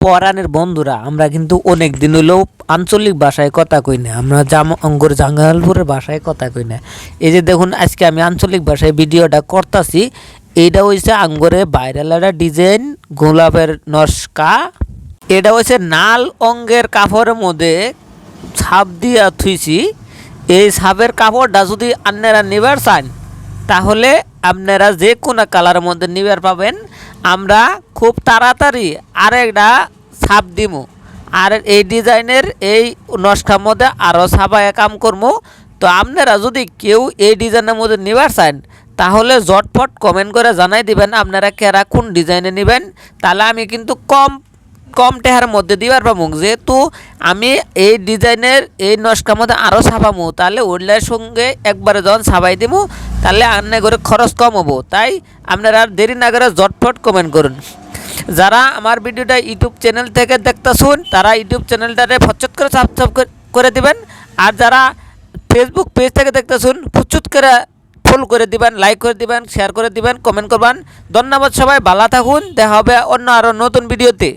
পরাণের বন্ধুরা, আমরা কিন্তু অনেক দিন হলেও আঞ্চলিক ভাষায় কথা কই না। আমরা জাম অঙ্গর জাঙ্গালপুরের ভাষায় কথা কই না। এই যে দেখুন, আজকে আমি আঞ্চলিক ভাষায় ভিডিওটা করতাছি। এইটা হইছে আঙ্গরে ভাইরাল একটা ডিজাইন, গোলাপের নস্কা। এটা হচ্ছে নাল অঙ্গের কাপড়ের মধ্যে ছাপ দিয়া থুইছি। এই ছাপের কাপড়টা যদি আপনারা নিবার চান, তাহলে আপনারা যে কোনো কালারের মধ্যে নিবার পাবেন, আমরা খুব তাড়াতাড়ি আরেকটা ছাপ দিব আর এই ডিজাইনের এই নস্কার মধ্যে আরও ছাপায় কাম করব তো আপনারা যদি কেউ এই ডিজাইনের মধ্যে নিবার চান, তাহলে জটফট কমেন্ট করে জানাই দিবেন আপনারা কেরা কোন ডিজাইনে নেবেন। তাহলে আমি কিন্তু কম কম টেহার মধ্যে দিবার পাবো যেহেতু আমি এই ডিজাইনের এই নস্কার মধ্যে আরও ছাপামু, তাহলে ওইলার সঙ্গে একবারে যখন ছাপাই দিব তাহলে আন্নে করে খরচ কম হব। তাই আপনারা আর দেরি না করে জটফট কমেন্ট করুন। যারা আমার ভিডিওটা ইউটিউব চ্যানেল থেকে দেখতেছুন, তারা ইউটিউব চ্যানেলটারে ফচত করে সাবস্ক্রাইব করে দিবেন। আর যারা ফেসবুক পেজ থেকে দেখতেছুন, ফুচুত করে ফলো করে দিবেন লাইক করে দিবেন শেয়ার করে দিবেন কমেন্ট করবেন। ধন্যবাদ সবাই, ভালো থাকুন, দেখা হবে অন্য আরও নতুন ভিডিওতে।